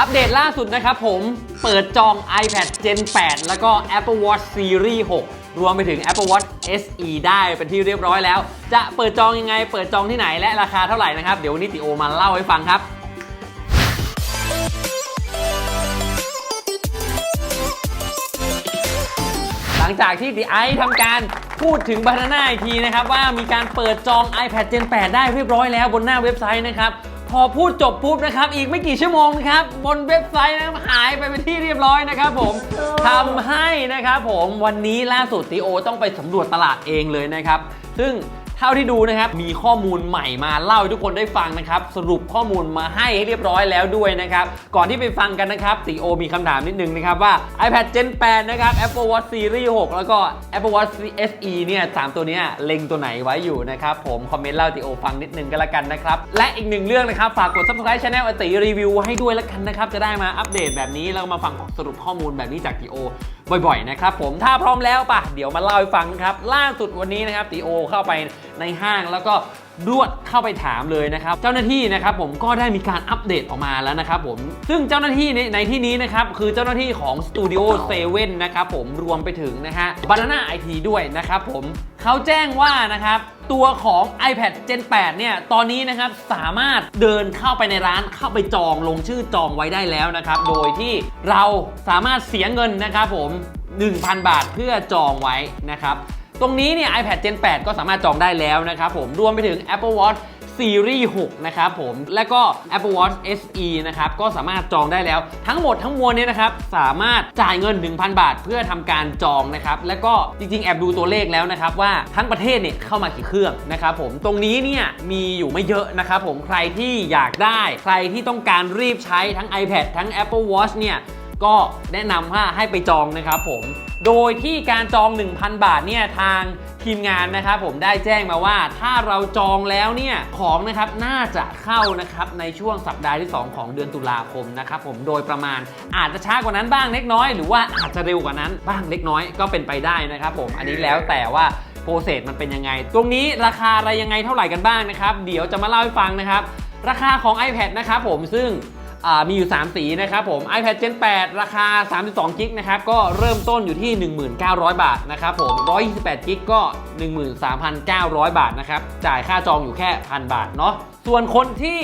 อัปเดตล่าสุดนะครับผมเปิดจอง iPad Gen 8 แล้วก็ Apple Watch Series 6 รวมไปถึง Apple Watch SE ได้เป็นที่เรียบร้อยแล้ว จะเปิดจองยังไง เปิดจองที่ไหนและราคาเท่าไหร่นะครับ เดี๋ยววันนี้ติโอมาเล่าให้ฟังครับหลังจากที่ดีไอทำการพูดถึงบานาน่าอีกทีนะครับ ว่ามีการเปิดจอง iPad Gen 8 ได้เรียบร้อยแล้วบนหน้าเว็บไซต์นะครับ พอพูดจบปุ๊บนะครับ อีกไม่กี่ชั่วโมงนะครับ บนเว็บไซต์นะครับหายไปเป็นที่เรียบร้อยนะครับผมทำให้นะครับผมวันนี้ล่าสุดตีโอต้องไปสำรวจตลาดเองเลยนะครับ ซึ่ง เท่าที่ดูนะครับมีข้อมูลใหม่มาเล่าให้ทุกคนได้ฟังนะครับสรุปข้อมูลมาให้ให้เรียบร้อยแล้วด้วยนะครับก่อนที่ไปฟังกันนะครับตีโอมีคำถามนิดนึงนะครับว่า iPad Gen 8 นะครับ Apple Watch Series 6 แล้วก็ Apple Watch SE เนี่ยสามตัวเนี้ยเล็งตัวไหนไว้อยู่นะครับผมคอมเมนต์เล่าตีโอฟังนิดนึงก็แล้วกันนะครับและอีกหนึ่งเรื่องนะครับฝากกด subscribe channel อติรีวิวให้ด้วยแล้วกันนะครับจะได้มาอัปเดตแบบนี้แล้วก็มาฟังสรุปข้อมูลแบบนี้จากตีโอ บ่อยๆนะครับผมถ้าพร้อมแล้วป่ะเดี๋ยวมาเล่าให้ฟังนะครับล่าสุดวันนี้นะครับตีโอเข้าไปในห้างแล้วก็ รวดเข้าไปถามเลยนะครับ เจ้าหน้าที่นะครับผมก็ได้มีการอัปเดตออกมาแล้วนะครับผม ซึ่งเจ้าหน้าที่ในในที่นี้นะครับ คือเจ้าหน้าที่ของ Studio 7นะครับผมรวมไปถึงนะฮะ Banana IT ด้วยนะครับผมเขาแจ้งว่านะครับตัวของ iPad Gen 8 เนี่ย ตอนนี้นะครับสามารถเดินเข้าไปในร้านเข้าไปจองลงชื่อจองไว้ได้แล้วนะครับ โดยที่เราสามารถเสียเงินนะครับผม 1,000 บาทเพื่อจองไว้นะครับ ตรงนี้เนี่ย iPad Gen 8 ก็สามารถจองได้แล้วนะครับผม รวมไปถึง Apple Watch Series 6นะครับผม และก็ Apple Watch SE นะครับ ก็สามารถจองได้แล้ว ทั้งหมดทั้งมวลเนี่ยนะครับ สามารถจ่ายเงิน 1,000 บาท เพื่อทำการจองนะครับ และก็จริงๆ แอบดูตัวเลขแล้วนะครับ ว่าทั้งประเทศเนี่ยเข้ามากี่เครื่องนะครับผม ตรงนี้เนี่ยมีอยู่ไม่เยอะนะครับผม ใครที่อยากได้ ใครที่ต้องการรีบใช้ทั้ง iPad ทั้ง Apple Watch เนี่ย ก็แนะนำว่าให้ไปจองนะครับผม โดยที่การจอง 1,000 บาทเนี่ยทางทีมงานนะครับผมได้แจ้งมาว่าถ้าเราจองแล้วเนี่ยของนะครับน่าจะเข้านะครับในช่วงสัปดาห์ที่ 2 ของเดือนตุลาคมนะครับผมโดยประมาณอาจจะช้ากว่านั้นบ้างเล็กน้อย หรือว่าอาจจะเร็วกว่านั้นบ้างเล็กน้อยก็เป็นไปได้นะครับผมอันนี้แล้วแต่ว่าโปรเซสมันเป็นยังไง ตรงนี้ราคาอะไรยังไงเท่าไหร่กันบ้างนะครับ เดี๋ยวจะมาเล่าให้ฟังนะครับ ราคาของ iPad นะครับผมซึ่ง มีอยู่ 3 สีนะครับผม iPad Gen 8 ราคา 32กิกนะครับ ก็เริ่มต้นอยู่ที่ 1900 บาทนะครับผม 128กิกก็ 13,900 บาทนะครับ จ่ายค่าจองอยู่แค่1,000บาทเนาะส่วนคนที่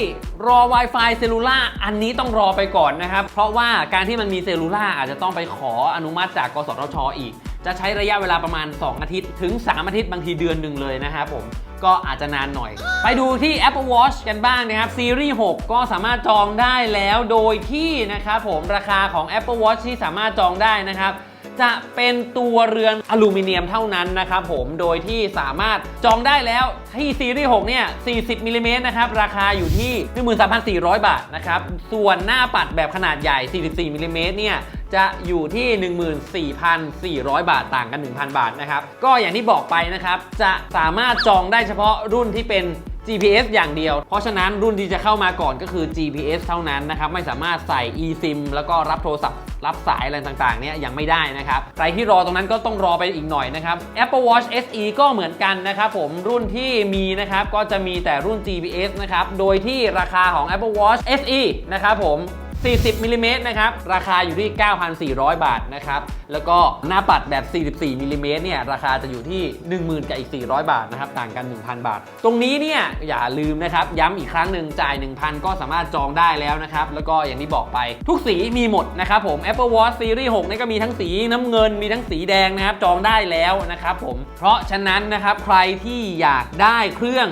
รอ Wi-Fi เซลูล่าอันนี้ต้องรอไปก่อนนะครับ เพราะว่าการที่มันมีเซลลูล่าอาจจะต้องไปขออนุมัติจากกสทชอีก จะใช้ระยะเวลาประมาณ 2 อาทิตย์ ถึง 3 อาทิตย์บางทีเดือนหนึ่งเลยนะครับผมก็อาจจะนานหน่อย ไปดูที่ Apple Watch กันบ้างนะครับซีรีส์ 6 ก็สามารถจองได้แล้วโดยที่นะครับผมราคาของ Apple Watch ที่สามารถจองได้นะครับจะเป็นตัวเรือนอลูมิเนียมเท่านั้นนะครับผมโดยที่สามารถจองได้แล้วที่ซีรีส์ 6 เนี่ย 40มิลลิเมตรนะครับ ราคาอยู่ที่ 13,400 บาทนะครับ ส่วนหน้าปัดแบบขนาดใหญ่ 44มิลลิเมตรเนี่ย จะอยู่ที่ 14,400 บาทต่างกัน 1,000 บาทนะครับ ก็อย่างที่บอกไปนะครับ จะสามารถจองได้เฉพาะรุ่นที่เป็น GPS อย่างเดียว เพราะฉะนั้นรุ่นที่จะเข้ามาก่อนก็คือ GPS เท่านั้นนะครับ ไม่สามารถใส่ eSIM แล้วก็รับโทรศัพท์ รับสายอะไรต่างๆ เนี่ยยังไม่ได้นะครับ ใครที่รอตรงนั้นก็ต้องรอไปอีกหน่อยนะครับ Apple Watch SE ก็เหมือนกันนะครับผม รุ่นที่มีนะครับ ก็จะมีแต่รุ่น GPS นะครับ โดยที่ราคาของ Apple Watch SE นะครับผม 40มิลลิเมตรนะครับ ราคาอยู่ที่ 9,400 บาทนะครับ แล้วก็หน้าปัดแบบ 44มิลลิเมตรเนี่ย ราคาจะอยู่ที่ 10,000กับอีก 400 บาทนะครับ ต่างกัน 1,000 บาท ตรงนี้เนี่ย อย่าลืมนะครับ ย้ำอีกครั้งหนึ่งจ่าย 1,000 ก็สามารถจองได้แล้วนะครับ แล้วก็อย่างที่บอกไป ทุกสีมีหมดนะครับผม Apple Watch Series 6นี่ก็มีทั้งสีน้ำเงิน มีทั้งสีแดงนะครับ จองได้แล้วนะครับผม เพราะฉะนั้นนะครับใครที่อยากได้เครื่อง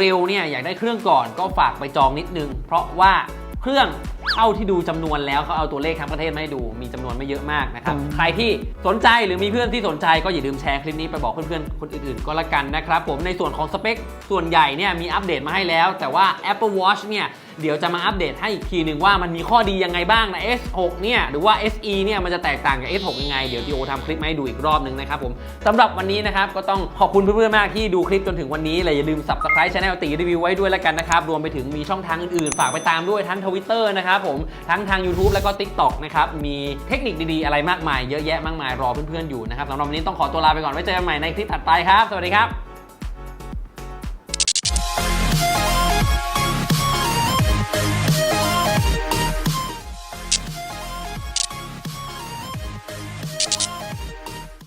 เร็วๆเนี่ย อยากได้เครื่องก่อนก็ฝากไปจองนิดนึง เพราะว่าเครื่อง เท่าที่ดูจำนวนแล้วเขาเอาตัวเลขทั้งประเทศมาให้ดูมีจำนวนไม่เยอะมากนะครับใครที่สนใจหรือมีเพื่อนที่สนใจก็อย่าลืมแชร์คลิปนี้ไปบอกเพื่อนๆคนอื่นๆก็แล้วกันนะครับผมในส่วนของสเปคส่วนใหญ่เนี่ยมีอัปเดตมาให้แล้ว แต่ว่า Apple Watch เนี่ย เดี๋ยวจะมาอัปเดตให้อีกทีหนึ่งว่ามันมีข้อดียังไงบ้างนะ S6 เนี่ยหรือว่า SE เนี่ยมันจะแตกต่างกับ S6 ยังไง เดี๋ยวดีโอทำคลิปมาให้ดูอีกรอบหนึ่งนะครับผมสำหรับวันนี้นะครับก็ต้องขอบคุณเพื่อนๆมากที่ดูคลิปจนถึงวันนี้เลยอย่าลืม subscribe channel ตีรีวิวไว้ด้วยแล้วกันนะครับรวมไปถึงมีช่องทางอื่นๆ ฝากไปตามด้วยทั้ง Twitter นะครับผมทั้งทาง YouTube แล้วก็ TikTok นะครับมีเทคนิคดีๆ อะไรมากมาย เยอะแยะมากมายรอเพื่อนๆอยู่นะครับสำหรับวันนี้ต้องขอตัวลาไปก่อนไว้เจอกันใหม่ในคลิปถัดไปครับ สวัสดีครับ